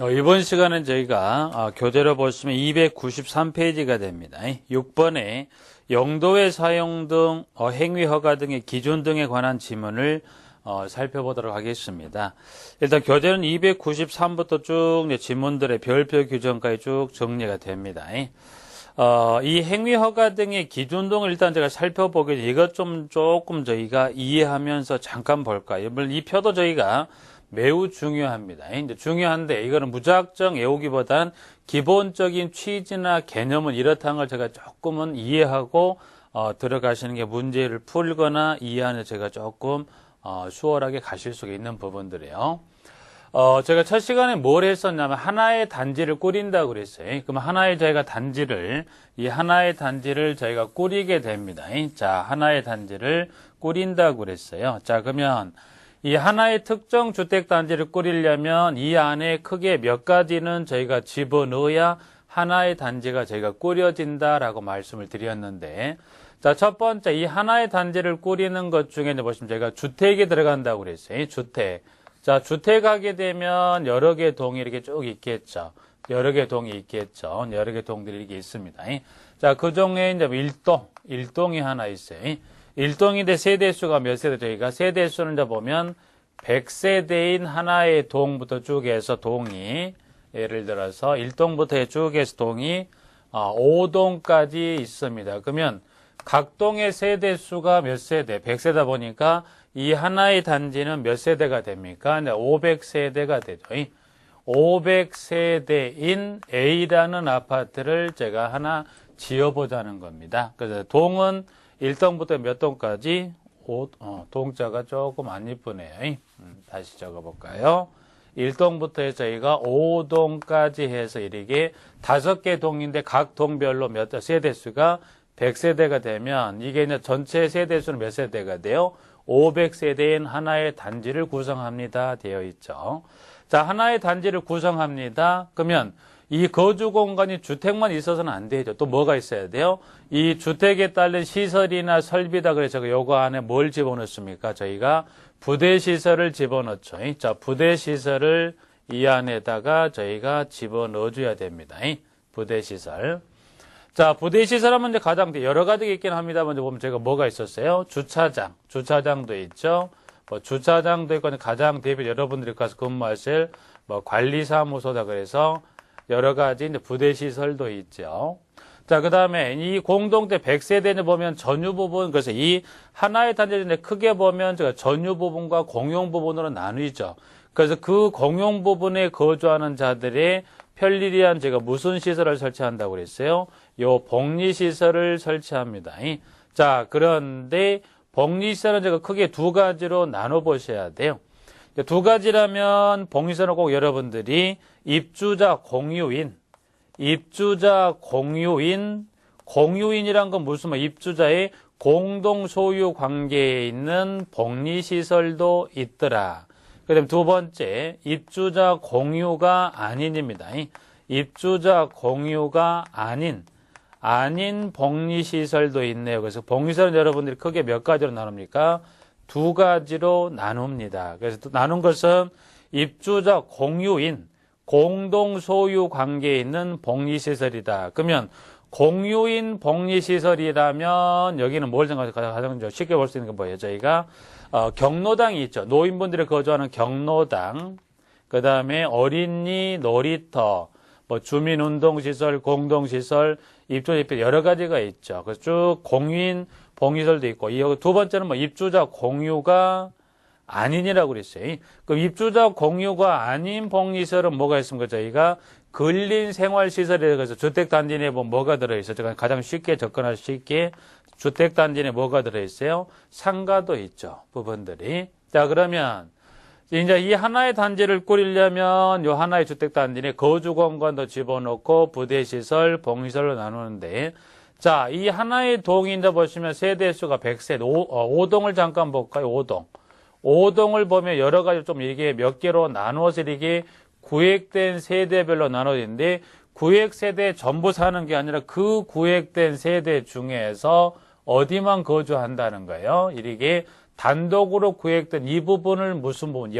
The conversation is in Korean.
어, 이번 시간은 저희가 어, 교재로 보시면 293페이지가 됩니다. 6번에 영도의 사용 등 어, 행위 허가 등의 기준 등에 관한 지문을 어, 살펴보도록 하겠습니다. 일단 교재는 293부터 쭉 지문들의 별표 규정까지 쭉 정리가 됩니다. 어, 이 행위 허가 등의 기준 등을 일단 제가 살펴보기 이것 좀 조금 저희가 이해하면서 잠깐 볼까요? 이 표도 저희가 매우 중요합니다. 이제 중요한데 이거는 무작정 외우기보단 기본적인 취지나 개념은 이렇다는 걸 제가 조금은 이해하고 어, 들어가시는 게 문제를 풀거나 이해하는 제가 조금 어, 수월하게 가실 수 있는 부분들이에요. 어, 제가 첫 시간에 뭘 했었냐면 하나의 단지를 꾸린다고 그랬어요. 그럼 하나의 저희가 단지를 이 하나의 단지를 저희가 꾸리게 됩니다. 자, 하나의 단지를 꾸린다고 그랬어요. 자, 그러면 이 하나의 특정 주택 단지를 꾸리려면 이 안에 크게 몇 가지는 저희가 집어넣어야 하나의 단지가 저희가 꾸려진다라고 말씀을 드렸는데 자, 첫 번째 이 하나의 단지를 꾸리는 것 중에 이제 보시면 저희가 주택이 들어간다고 그랬어요. 주택. 자, 주택 하게 되면 여러 개의 동이 이렇게 쭉 있겠죠. 여러 개의 동이 있겠죠. 여러 개의 동들이 이렇게 있습니다. 자, 그 중에 이제 일동, 일동이 하나 있어요. 일동인데 세대수가 몇 세대 저희가 세대수는 이제 보면 100세대인 하나의 동부터 쭉 해서 동이 예를 들어서 1동부터 쭉 해서 동이 5동까지 있습니다. 그러면 각 동의 세대수가 몇 세대? 100세다 보니까 이 하나의 단지는 몇 세대가 됩니까? 500세대가 되죠. 500세대인 A라는 아파트를 제가 하나 지어보자는 겁니다. 그래서 동은 1동부터 몇 동까지? 5, 어, 동자가 조금 안 이쁘네요. 음, 다시 적어볼까요? 1동부터 저희가 5동까지 해서 이렇게 다섯 개 동인데 각 동별로 몇 세대수가 100세대가 되면 이게 이제 전체 세대수는 몇 세대가 돼요? 500세대인 하나의 단지를 구성합니다. 되어 있죠. 자, 하나의 단지를 구성합니다. 그러면 이 거주 공간이 주택만 있어서는 안 되죠. 또 뭐가 있어야 돼요? 이 주택에 따른 시설이나 설비다 그래서 요거 안에 뭘 집어넣습니까? 저희가 부대 시설을 집어넣죠. 자, 부대 시설을 이 안에다가 저희가 집어넣어 줘야 됩니다. 부대 시설. 자, 부대 시설 하면 이제 가장 여러 가지가 있긴 합니다. 먼저 보면 제가 뭐가 있었어요? 주차장, 주차장도 있죠. 뭐 주차장도 있고 가장 대표 여러분들이 가서 근무하실 뭐 관리사무소다 그래서 여러 가지 부대 시설도 있죠. 자, 그 다음에 이 공동대 100세대는 보면 전유 부분, 그래서 이 하나의 단지인데 크게 보면 전유 부분과 공용 부분으로 나누죠. 그래서 그 공용 부분에 거주하는 자들의 편리한 제가 무슨 시설을 설치한다고 그랬어요? 요 복리 시설을 설치합니다. 자, 그런데 복리 시설은 제가 크게 두 가지로 나눠 보셔야 돼요. 두 가지라면 복리시설은 꼭 여러분들이 입주자 공유인, 입주자 공유인, 공유인이란 건 무슨 말, 입주자의 공동 소유 관계에 있는 복리 시설도 있더라. 그 다음 두 번째, 입주자 공유가 아닌입니다. 입주자 공유가 아닌, 아닌 복리 시설도 있네요. 그래서 복리시설은 여러분들이 크게 몇 가지로 나눕니까? 두 가지로 나눕니다. 그래서 나눈 것은 입주자 공유인, 공동 소유 관계에 있는 복리시설이다. 그러면 공유인 복리시설이라면 여기는 뭘 생각해서 가장 쉽게 볼 수 있는 건 뭐예요? 저희가 어, 경로당이 있죠. 노인분들이 거주하는 경로당, 그 다음에 어린이 놀이터, 뭐 주민운동시설, 공동시설, 입주자 여러 가지가 있죠. 그래서 쭉 공유인 복리시설도 있고 이두 번째는 뭐 입주자 공유가 아닌이라고 그랬어요. 그럼 입주자 공유가 아닌 복리시설은 뭐가 있습니까? 저희가 근린 생활시설에 그래서 주택단지 내에 뭐 뭐가 들어있어요? 제가 가장 쉽게 접근할 수 있게 주택단지 내에 뭐가 들어있어요? 상가도 있죠. 부분들이. 자, 그러면 이제 이 하나의 단지를 꾸리려면 이 하나의 주택 단지 내 거주 공간도 집어넣고 부대 시설, 봉시설로 나누는데 자, 이 하나의 동인데 보시면 세대 수가 100세, 5, 동을 잠깐 볼까요? 5동. 5동을 보면 여러 가지 좀 이게 몇 개로 나누어서 이게 구획된 세대별로 나눠지는데 구획 세대 전부 사는 게 아니라 그 구획된 세대 중에서 어디만 거주한다는 거예요. 이게 단독으로 구획된 이 부분을 무슨 부분